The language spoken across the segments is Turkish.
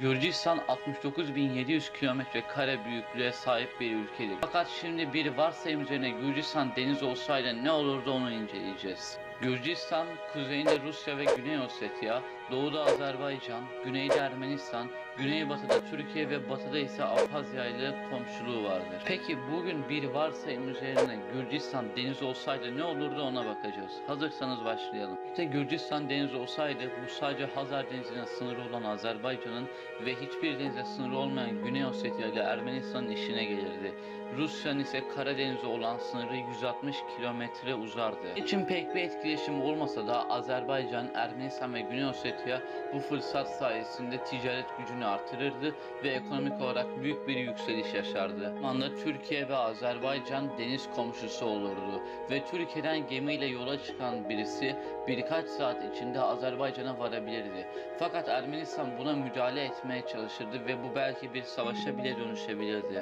Gürcistan 69.700 kilometre kare büyüklüğe sahip bir ülkedir. Fakat şimdi bir varsayım üzerine Gürcistan deniz olsaydı ne olurdu onu inceleyeceğiz. Gürcistan, kuzeyinde Rusya ve Güney Ossetya, doğuda Azerbaycan, güneyde Ermenistan, güneybatıda Türkiye ve batıda ise Abhazya ile komşuluğu vardır. Peki bugün bir varsayım üzerine Gürcistan deniz olsaydı ne olurdu ona bakacağız. Hazırsanız başlayalım. İşte Gürcistan deniz olsaydı bu sadece Hazar Denizi'ne sınırı olan Azerbaycan'ın ve hiçbir denize sınırı olmayan Güney Ossetya ile Ermenistan'ın işine gelirdi. Rusya'nın ise Karadeniz'e olan sınırı 160 kilometre uzardı. İçin pek bir etkileşim olmasa da Azerbaycan, Ermenistan ve Güney Ossetya bu fırsat sayesinde ticaret gücünü artırırdı ve ekonomik olarak büyük bir yükseliş yaşardı. Bu anda Türkiye ve Azerbaycan deniz komşusu olurdu ve Türkiye'den gemiyle yola çıkan birisi birkaç saat içinde Azerbaycan'a varabilirdi. Fakat Ermenistan buna müdahale etmeye çalışırdı ve bu belki bir savaşa bile dönüşebilirdi.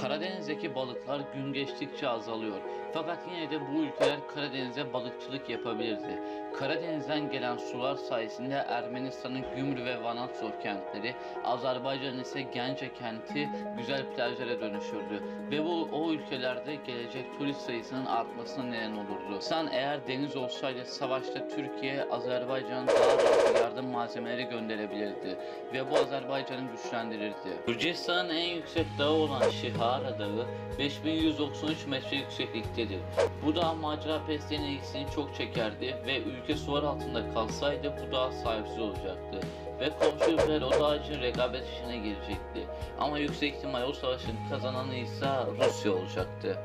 Karadeniz'deki balıklar gün geçtikçe azalıyor. Fakat yine de bu ülkeler Karadeniz'e balıkçılık yapabilirdi. Karadeniz'den gelen sular sayesinde Ermenistan'ın Gümrü ve Vanatsor kentleri, Azerbaycan ise Gence kenti güzel plajlara dönüşürdü. Ve bu o ülkelerde gelecek turist sayısının artmasına neden olurdu. Sen eğer deniz olsaydı savaşta Türkiye, Azerbaycan daha fazla yardım malzemeleri gönderebilirdi. Ve bu Azerbaycan'ı güçlendirirdi. Gürcistan'ın en yüksek dağı olan Şihara Dağı 5193 metre yüksekliktedir. Bu dağ macera peslerinin ilgisini çok çekerdi ve ülke sular altında kalsaydı bu dağ sahipsiz olacaktı. Ve komşu ülkeler o dağ için rekabet işine girecekti. Ama yüksek ihtimal o savaşın kazananı ise Rusya olacaktı.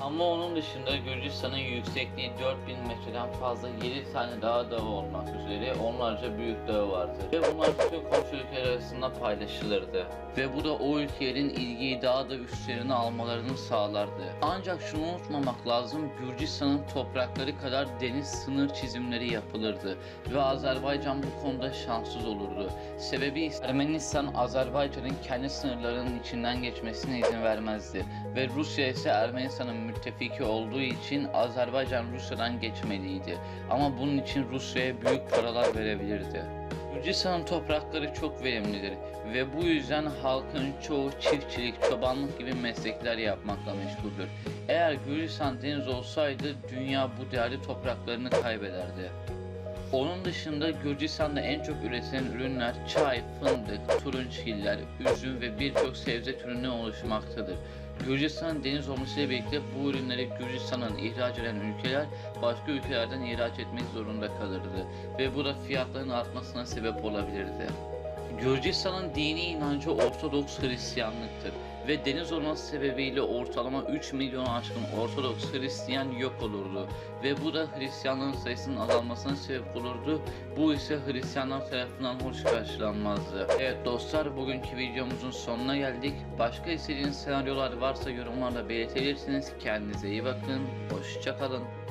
Ama onun dışında Gürcistan'ın yüksekliği 4000 metreden fazla 7 tane daha dağı olmak üzere onlarca büyük dağı vardı. Ve bunlar bütün komşu ülkeler arasında paylaşılırdı. Ve bu da o ülkelerin ilgiyi daha da üstlerine almalarını sağlardı. Ancak şunu unutmamak lazım Gürcistan'ın toprakları kadar deniz sınır çizimleri yapılırdı. Ve Azerbaycan bu konuda şanssız olurdu. Sebebi ise Ermenistan Azerbaycan'ın kendi sınırlarının içinden geçmesine izin vermezdi. Ve Rusya ise Ermenistan'ın müttefiki olduğu için Azerbaycan Rusya'dan geçmeliydi. Ama bunun için Rusya'ya büyük paralar verebilirdi. Gürcistan'ın toprakları çok verimlidir ve bu yüzden halkın çoğu çiftçilik, çobanlık gibi meslekler yapmakla meşguldür. Eğer Gürcistan deniz olsaydı dünya bu değerli topraklarını kaybederdi. Onun dışında Gürcistan'da en çok üretilen ürünler çay, fındık, turunçgiller, üzüm ve birçok sebze türüne oluşmaktadır. Gürcistan'ın deniz olmasıyla birlikte bu ürünleri Gürcistan'ın ihraç eden ülkeler başka ülkelerden ihraç etmek zorunda kalırdı ve bu da fiyatların artmasına sebep olabilirdi. Gürcistan'ın dini inancı Ortodoks Hristiyanlıktır ve deniz olması sebebiyle ortalama 3 milyon aşkın Ortodoks Hristiyan yok olurdu ve bu da Hristiyanların sayısının azalmasına sebep olurdu. Bu ise Hristiyanlar tarafından hoş karşılanmazdı. Evet dostlar bugünkü videomuzun sonuna geldik. Başka istediğiniz senaryolar varsa yorumlarda belirtebilirsiniz. Kendinize iyi bakın. Hoşçakalın.